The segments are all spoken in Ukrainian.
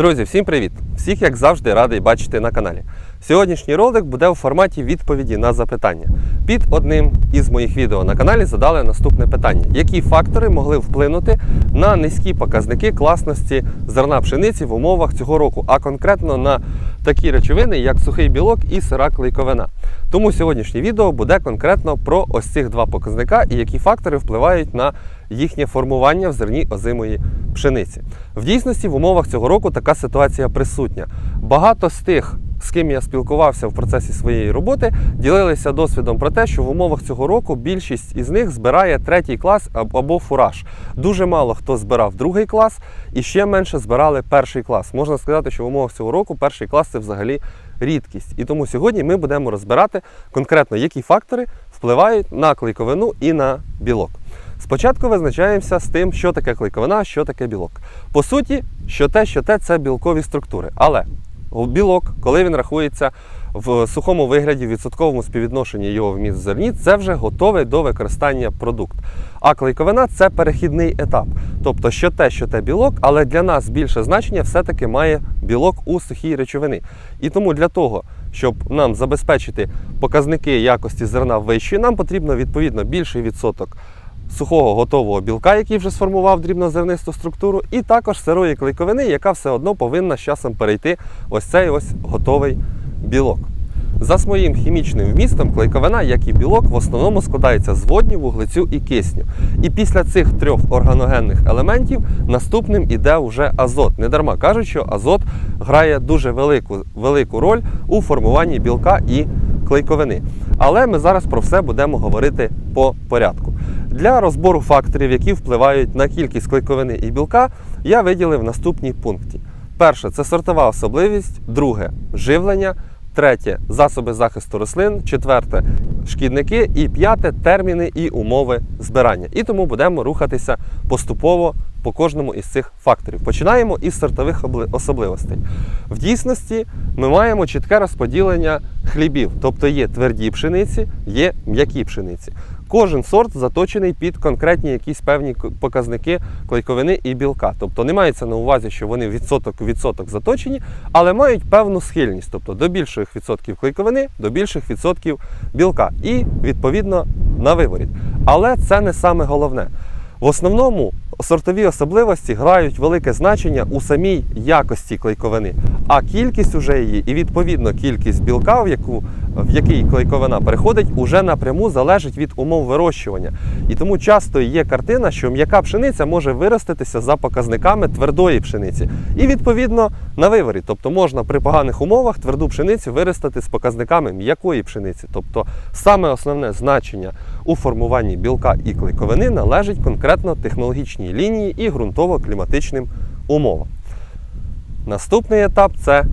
Друзі, всім привіт! Всіх, як завжди, радий бачити на каналі. Сьогоднішній ролик буде у форматі відповіді на запитання. Під одним із моїх відео на каналі задали наступне питання: які фактори могли вплинути на низькі показники класності зерна пшениці в умовах цього року, а конкретно на такі речовини, як сухий білок і сира клейковина. Тому сьогоднішнє відео буде конкретно про ось цих два показника і які фактори впливають на їхнє формування в зерні озимої пшениці. В дійсності в умовах цього року така ситуація присутня. Багато з тих, з ким я спілкувався в процесі своєї роботи, ділилися досвідом про те, що в умовах цього року більшість із них збирає третій клас або фураж. Дуже мало хто збирав другий клас і ще менше збирали перший клас. Можна сказати, що в умовах цього року перший клас це взагалі рідкість. І тому сьогодні ми будемо розбирати конкретно, які фактори впливають на клейковину і на білок. Спочатку визначаємося з тим, що таке клейковина, що таке білок. По суті, що те, що те це білкові структури. Але білок, коли він рахується в сухому вигляді, в відсотковому співвідношенні його вміст зерні, це вже готовий до використання продукт. А клейковина це перехідний етап. Тобто, що те, що те білок, але для нас більше значення все-таки має білок у сухій речовини. І тому для того, щоб нам забезпечити показники якості зерна вищі, нам потрібно відповідно більший відсоток сухого готового білка, який вже сформував дрібнозернисту структуру, і також сирої клейковини, яка все одно повинна з часом перейти ось цей ось готовий білок. За своїм хімічним вмістом клейковина, як і білок, в основному складається з водню, вуглецю і кисню. І після цих трьох органогенних елементів наступним іде вже азот. Недарма кажуть, що азот грає дуже велику, велику роль у формуванні білка і клейковини. Але ми зараз про все будемо говорити по порядку. Для розбору факторів, які впливають на кількість клейковини і білка, я виділив наступні пункти. Перше це сортова особливість, друге живлення, третє засоби захисту рослин, четверте шкідники і п'яте терміни і умови збирання. І тому будемо рухатися поступово по кожному із цих факторів. Починаємо із сортових особливостей. В дійсності ми маємо чітке розподілення хлібів, тобто є тверді пшениці, є м'які пшениці. Кожен сорт заточений під конкретні якісь певні показники клейковини і білка. Тобто не мається на увазі, що вони відсоток відсоток заточені, але мають певну схильність, тобто до більших відсотків клейковини, до більших відсотків білка. І відповідно на виворіт. Але це не саме головне. В основному сортові особливості грають велике значення у самій якості клейковини, а кількість уже її і відповідно кількість білка, в яку в який клейковина переходить, уже напряму залежить від умов вирощування. І тому часто є картина, що м'яка пшениця може вироститися за показниками твердої пшениці. І відповідно на виворі. Тобто можна при поганих умовах тверду пшеницю виростити з показниками м'якої пшениці. Тобто саме основне значення у формуванні білка і клейковини належить конкретно технологічній лінії і ґрунтово-кліматичним умовам. Наступний етап це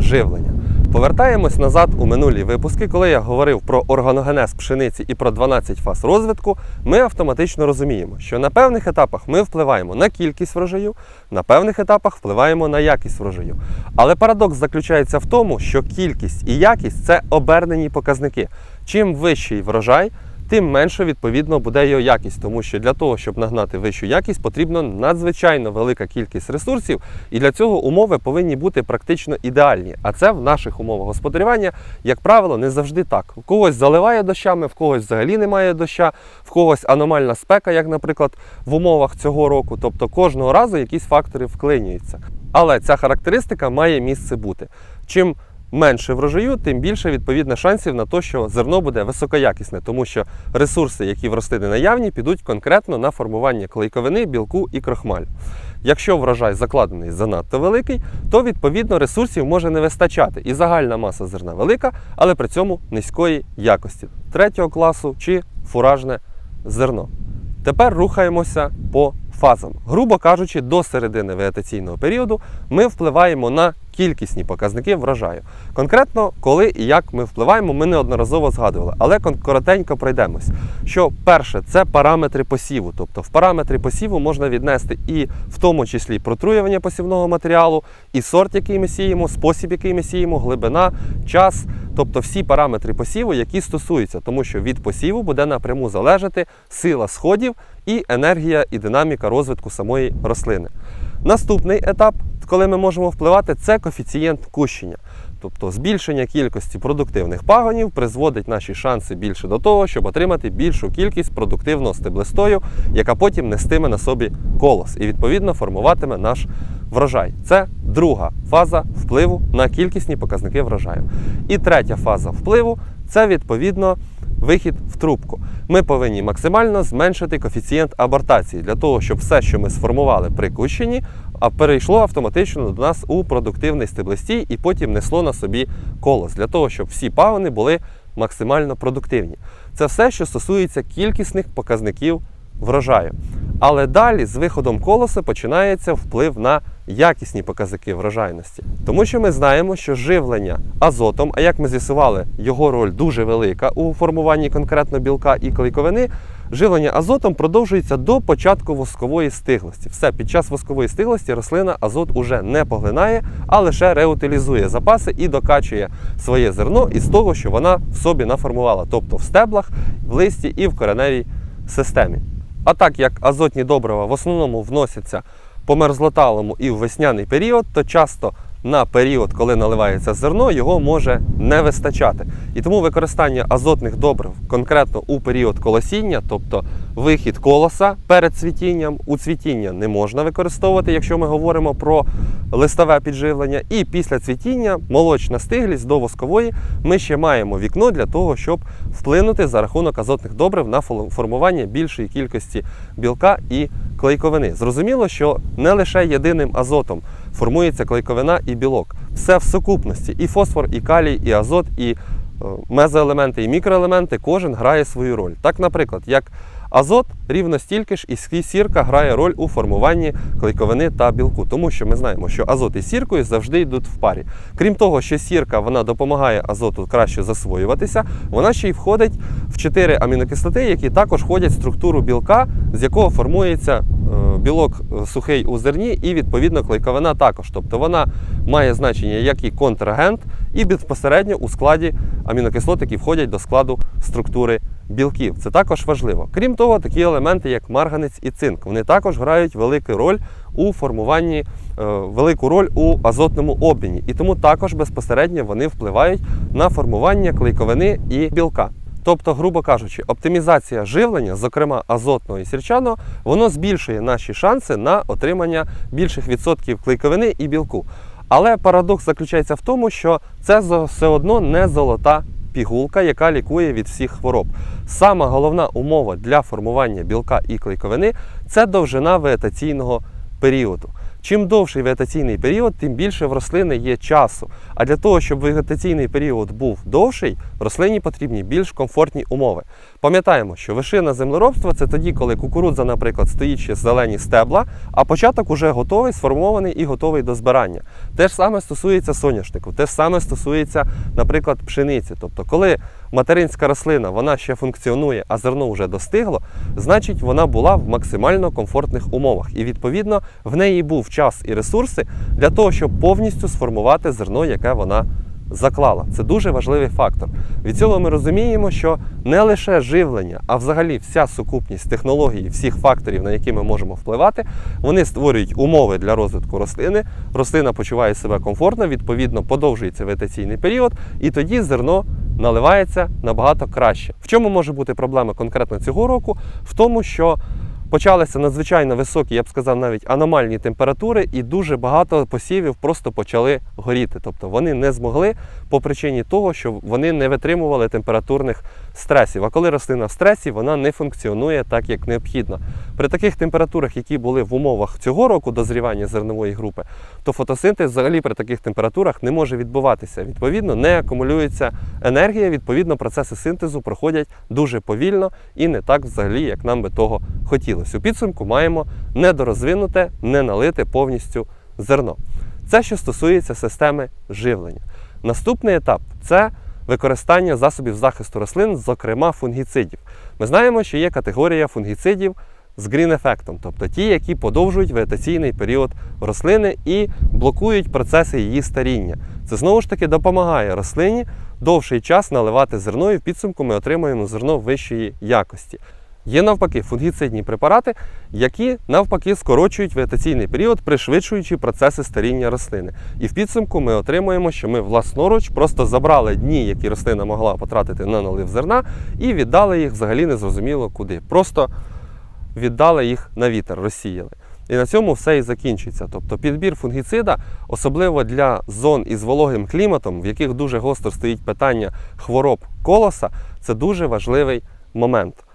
живлення. Повертаємось назад у минулі випуски, коли я говорив про органогенез пшениці і про 12 фаз розвитку, ми автоматично розуміємо, що на певних етапах ми впливаємо на кількість врожаю, на певних етапах впливаємо на якість врожаю. Але парадокс заключається в тому, що кількість і якість це обернені показники. Чим вищий врожай, тим менше відповідно буде його якість, тому що для того, щоб нагнати вищу якість, потрібно надзвичайно велика кількість ресурсів, і для цього умови повинні бути практично ідеальні. А це в наших умовах господарювання, як правило, не завжди так. В когось заливає дощами, в когось взагалі немає доща, в когось аномальна спека, як, наприклад, в умовах цього року. Тобто кожного разу якісь фактори вклинюються. Але ця характеристика має місце бути. Чим менше врожаю, тим більше відповідно шансів на те, що зерно буде високоякісне, тому що ресурси, які в рослини наявні, підуть конкретно на формування клейковини, білку і крохмалю. Якщо врожай закладений занадто великий, то відповідно ресурсів може не вистачати, і загальна маса зерна велика, але при цьому низької якості третього класу чи фуражне зерно. Тепер рухаємося по фазам. Грубо кажучи, до середини вегетаційного періоду ми впливаємо на кількісні показники врожаю. Конкретно, коли і як ми впливаємо, ми неодноразово згадували, але коротенько пройдемось. Що перше, це параметри посіву. Тобто в параметри посіву можна віднести і в тому числі протруювання посівного матеріалу, і сорт, який ми сіємо, спосіб, який ми сіємо, глибина, час, тобто всі параметри посіву, які стосуються, тому що від посіву буде напряму залежати сила сходів і енергія і динаміка розвитку самої рослини. Наступний етап коли ми можемо впливати, це коефіцієнт кущення. Тобто збільшення кількості продуктивних пагонів призводить наші шанси більше до того, щоб отримати більшу кількість продуктивного стеблистою, яка потім нестиме на собі колос і відповідно формуватиме наш врожай. Це друга фаза впливу на кількісні показники врожаю. І третя фаза впливу це відповідно вихід в трубку. Ми повинні максимально зменшити коефіцієнт абортації для того, щоб все, що ми сформували при кущенні, а перейшло автоматично до нас у продуктивний стеблистій і потім несло на собі колос для того, щоб всі пагони були максимально продуктивні. Це все, що стосується кількісних показників врожаю. Але далі з виходом колоса починається вплив на якісні показники врожайності. Тому що ми знаємо, що живлення азотом, а як ми з'ясували, його роль дуже велика у формуванні конкретно білка і клейковини. Живлення азотом продовжується до початку воскової стиглості. Все, під час воскової стиглості рослина азот уже не поглинає, а лише реутилізує запаси і докачує своє зерно із того, що вона в собі наформувала, тобто в стеблах, в листі і в кореневій системі. А так як азотні добрива в основному вносяться по мерзлоталому і в весняний період, то часто на період, коли наливається зерно, його може не вистачати. І тому використання азотних добрив конкретно у період колосіння, тобто вихід колоса перед цвітінням, у цвітіння не можна використовувати, якщо ми говоримо про листове підживлення. І після цвітіння молочна стиглість до воскової ми ще маємо вікно для того, щоб вплинути за рахунок азотних добрив на формування більшої кількості білка і клейковини. Зрозуміло, що не лише єдиним азотом формується клейковина і білок. Все в сукупності: і фосфор, і калій, і азот, і е, мезоелементи, і мікроелементи, кожен грає свою роль. Так, наприклад, як азот рівно стільки ж і сірка грає роль у формуванні клейковини та білку, тому що ми знаємо, що азот і сіркою завжди йдуть в парі. Крім того, що сірка вона допомагає азоту краще засвоюватися, вона ще й входить в 4 амінокислоти, які також входять в структуру білка, з якого формується білок е, сухий у зерні, і відповідно клейковина також. Тобто вона має значення як і контрагент, і безпосередньо у складі амінокислот, які входять до складу структури білків. Це також важливо. Крім того, такі елементи, як марганець і цинк, вони також грають велику роль у формуванні, е, велику роль у азотному обміні. І тому також безпосередньо вони впливають на формування клейковини і білка. Тобто, грубо кажучи, оптимізація живлення, зокрема азотного і сірчаного, воно збільшує наші шанси на отримання більших відсотків клейковини і білку. Але парадокс заключається в тому, що це все одно не золота пігулка, яка лікує від всіх хвороб. Сама головна умова для формування білка і клейковини це довжина вегетаційного періоду. Чим довший вегетаційний період, тим більше в рослини є часу. А для того, щоб вегетаційний період був довший, рослині потрібні більш комфортні умови. Пам'ятаємо, що вершина землеробства це тоді, коли кукурудза, наприклад, стоїть ще зелені стебла, а початок уже готовий, сформований і готовий до збирання. Те ж саме стосується соняшнику, те ж саме стосується, наприклад, пшениці. Тобто, коли материнська рослина вона ще функціонує, а зерно вже достигло, значить вона була в максимально комфортних умовах. І відповідно в неї був час і ресурси для того, щоб повністю сформувати зерно, яке вона заклала. Це дуже важливий фактор. Від цього ми розуміємо, що не лише живлення, а взагалі вся сукупність технологій, всіх факторів, на які ми можемо впливати, вони створюють умови для розвитку рослини. Рослина почуває себе комфортно, відповідно, подовжується вегетаційний період, і тоді зерно наливається набагато краще. В чому може бути проблема конкретно цього року? В тому, що почалися надзвичайно високі, я б сказав, навіть аномальні температури, і дуже багато посівів просто почали горіти. Тобто вони не змогли по причині того, що вони не витримували температурних стресів. А коли рослина в стресі, вона не функціонує так, як необхідно. При таких температурах, які були в умовах цього року дозрівання зернової групи, то фотосинтез взагалі при таких температурах не може відбуватися. Відповідно, не акумулюється енергія, відповідно, процеси синтезу проходять дуже повільно і не так взагалі, як нам би того хотілося. У підсумку маємо недорозвинуте, не налите повністю зерно. Це що стосується системи живлення. Наступний етап це використання засобів захисту рослин, зокрема фунгіцидів. Ми знаємо, що є категорія фунгіцидів з грін-ефектом, тобто ті, які подовжують вегетаційний період рослини і блокують процеси її старіння. Це знову ж таки допомагає рослині довший час наливати зерно, і в підсумку ми отримуємо зерно вищої якості. Є навпаки фунгіцидні препарати, які навпаки скорочують вегетаційний період, пришвидшуючи процеси старіння рослини. І в підсумку ми отримуємо, що ми власноруч просто забрали дні, які рослина могла потратити на налив зерна, і віддали їх взагалі незрозуміло куди. Просто віддали їх на вітер, розсіяли. І на цьому все і закінчиться. Тобто підбір фунгіцида, особливо для зон із вологим кліматом, в яких дуже гостро стоїть питання хвороб колоса, це дуже важливий момент.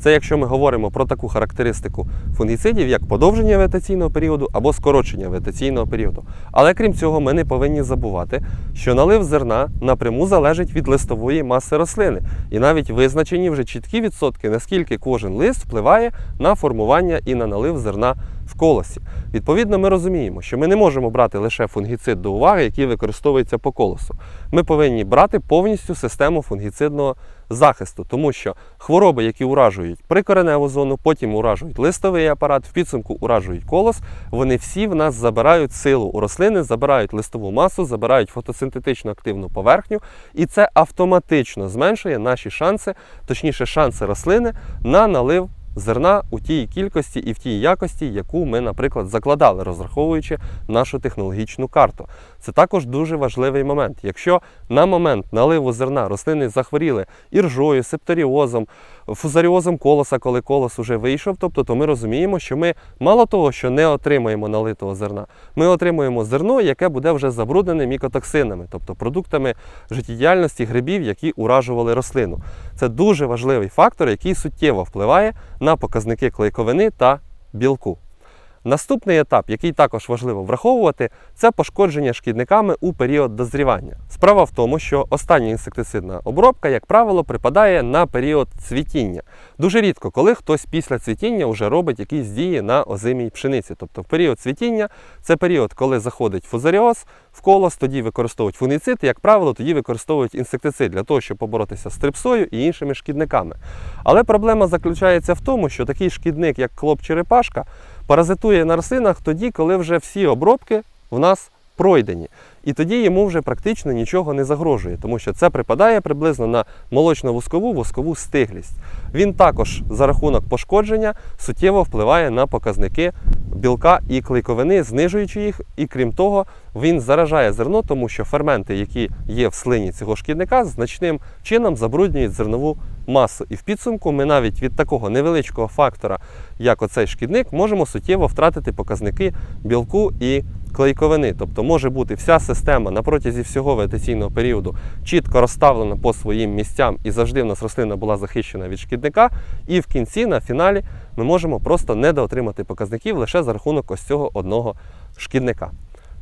Це якщо ми говоримо про таку характеристику фунгіцидів, як подовження вегетаційного періоду або скорочення вегетаційного періоду. Але крім цього, ми не повинні забувати, що налив зерна напряму залежить від листової маси рослини, і навіть визначені вже чіткі відсотки, наскільки кожен лист впливає на формування і на налив зерна в колосі. Відповідно, ми розуміємо, що ми не можемо брати лише фунгіцид до уваги, який використовується по колосу. Ми повинні брати повністю систему фунгіцидного захисту, тому що хвороби, які уражують прикореневу зону, потім уражують листовий апарат, в підсумку уражують колос, вони всі в нас забирають силу у рослини, забирають листову масу, забирають фотосинтетично активну поверхню, і це автоматично зменшує наші шанси, точніше, шанси рослини на налив зерна у тій кількості і в тій якості, яку ми, наприклад, закладали, розраховуючи нашу технологічну карту. Це також дуже важливий момент. Якщо на момент наливу зерна рослини захворіли іржою, септоріозом, фузаріозом колоса, коли колос уже вийшов, тобто, то ми розуміємо, що ми мало того, що не отримаємо налитого зерна, ми отримуємо зерно, яке буде вже забруднене мікотоксинами, тобто продуктами життєдіяльності грибів, які уражували рослину. Це дуже важливий фактор, який суттєво впливає на показники клейковини та білку. Наступний етап, який також важливо враховувати, це пошкодження шкідниками у період дозрівання. Справа в тому, що остання інсектицидна обробка, як правило, припадає на період цвітіння. Дуже рідко, коли хтось після цвітіння вже робить якісь дії на озимій пшениці. Тобто в період цвітіння це період, коли заходить фузаріоз в колос, тоді використовують фунгіцид, і, як правило, тоді використовують інсектицид для того, щоб поборотися з трипсою і іншими шкідниками. Але проблема заключається в тому, що такий шкідник, як клоп-черепашка, паразитує на рослинах тоді, коли вже всі обробки в нас пройдені. І тоді йому вже практично нічого не загрожує, тому що це припадає приблизно на молочно-воскову воскову стиглість. Він також за рахунок пошкодження суттєво впливає на показники білка і клейковини, знижуючи їх, і крім того, він заражає зерно, тому що ферменти, які є в слині цього шкідника, значним чином забруднюють зернову масу. І в підсумку ми навіть від такого невеличкого фактора, як оцей шкідник, можемо суттєво втратити показники білку і клейковини. Тобто може бути вся система на протязі всього вегетаційного періоду чітко розставлена по своїм місцям і завжди в нас рослина була захищена від шкідника. І в кінці, на фіналі, ми можемо просто недоотримати показників лише за рахунок ось цього одного шкідника.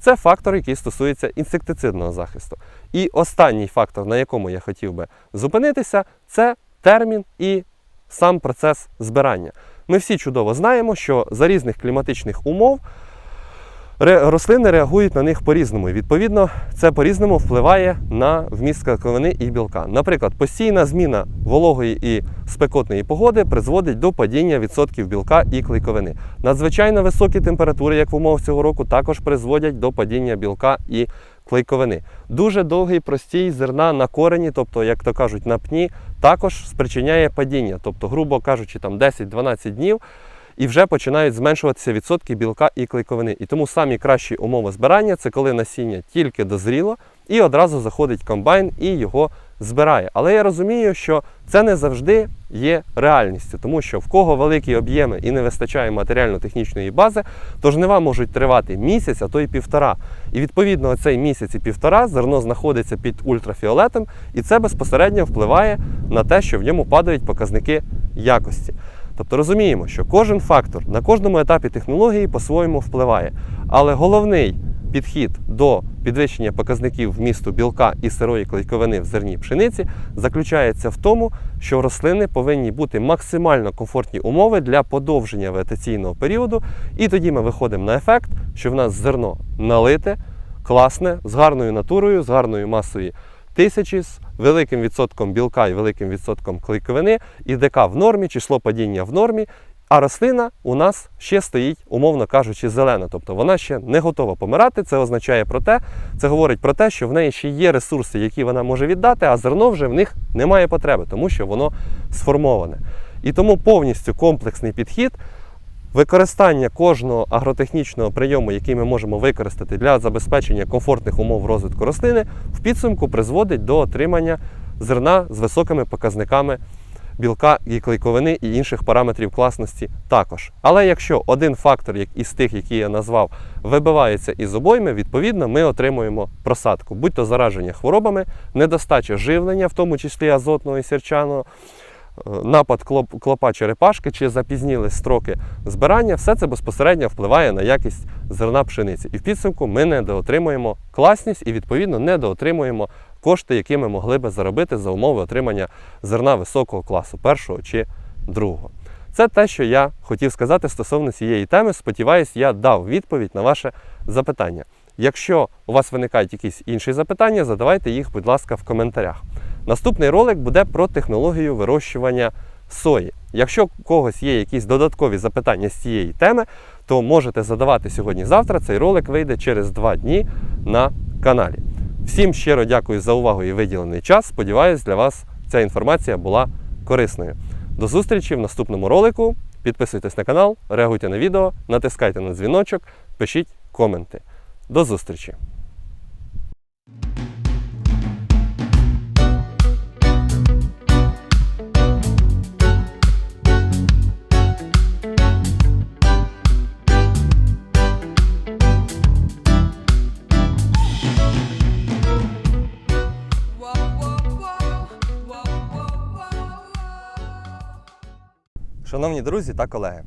Це фактор, який стосується інсектицидного захисту. І останній фактор, на якому я хотів би зупинитися, це термін і сам процес збирання. Ми всі чудово знаємо, що за різних кліматичних умов рослини реагують на них по-різному. Відповідно, це по-різному впливає на вміст клейковини і білка. Наприклад, постійна зміна вологої і спекотної погоди призводить до падіння відсотків білка і клейковини. Надзвичайно високі температури, як в умовах цього року, також призводять до падіння білка і клейковини. Дуже довгий простій зерна на корені, тобто, як то кажуть, на пні, також спричиняє падіння. Тобто, грубо кажучи, там 10-12 днів і вже починають зменшуватися відсотки білка і клейковини. І тому самі кращі умови збирання це коли насіння тільки дозріло і одразу заходить комбайн і його збирає. Але я розумію, що це не завжди є реальністю, тому що в кого великі об'єми і не вистачає матеріально-технічної бази, то жнива можуть тривати місяць, а то й півтора. І відповідно оцей місяць і півтора зерно знаходиться під ультрафіолетом, і це безпосередньо впливає на те, що в ньому падають показники якості. Тобто розуміємо, що кожен фактор на кожному етапі технології по-своєму впливає. Але головний підхід до підвищення показників вмісту білка і сирої клейковини в зерні пшениці заключається в тому, що рослини повинні бути максимально комфортні умови для подовження вегетаційного періоду, і тоді ми виходимо на ефект, що в нас зерно налите, класне, з гарною натурою, з гарною масою тисячі, з великим відсотком білка і великим відсотком клейковини, і ДК в нормі, число падіння в нормі. А рослина у нас ще стоїть, умовно кажучи, зелена, тобто вона ще не готова помирати. Це означає про те, це говорить про те, що в неї ще є ресурси, які вона може віддати, а зерно вже в них немає потреби, тому що воно сформоване. І тому повністю комплексний підхід Використання кожного агротехнічного прийому, який ми можемо використати для забезпечення комфортних умов розвитку рослини, в підсумку призводить до отримання зерна з високими показниками білка і клейковини і інших параметрів класності також. Але якщо один фактор як із тих, які я назвав, вибивається із обойми, відповідно ми отримуємо просадку, будь то зараження хворобами, недостача живлення, в тому числі азотного і сірчаного, напад клоп, клопа черепашки чи запізніли строки збирання, все це безпосередньо впливає на якість зерна пшениці. І в підсумку ми недоотримуємо класність і, відповідно, недоотримуємо кошти, які ми могли би заробити за умови отримання зерна високого класу, першого чи другого. Це те, що я хотів сказати стосовно цієї теми. Сподіваюсь, я дав відповідь на ваше запитання. Якщо у вас виникають якісь інші запитання, задавайте їх, будь ласка, в коментарях. Наступний ролик буде про технологію вирощування сої. Якщо у когось є якісь додаткові запитання з цієї теми, то можете задавати сьогодні-завтра. Цей ролик вийде через два дні на каналі. Всім щиро дякую за увагу і виділений час. Сподіваюсь, для вас ця інформація була корисною. До зустрічі в наступному ролику. Підписуйтесь на канал, реагуйте на відео, натискайте на дзвіночок, пишіть коменти. До зустрічі! Шановні друзі та колеги,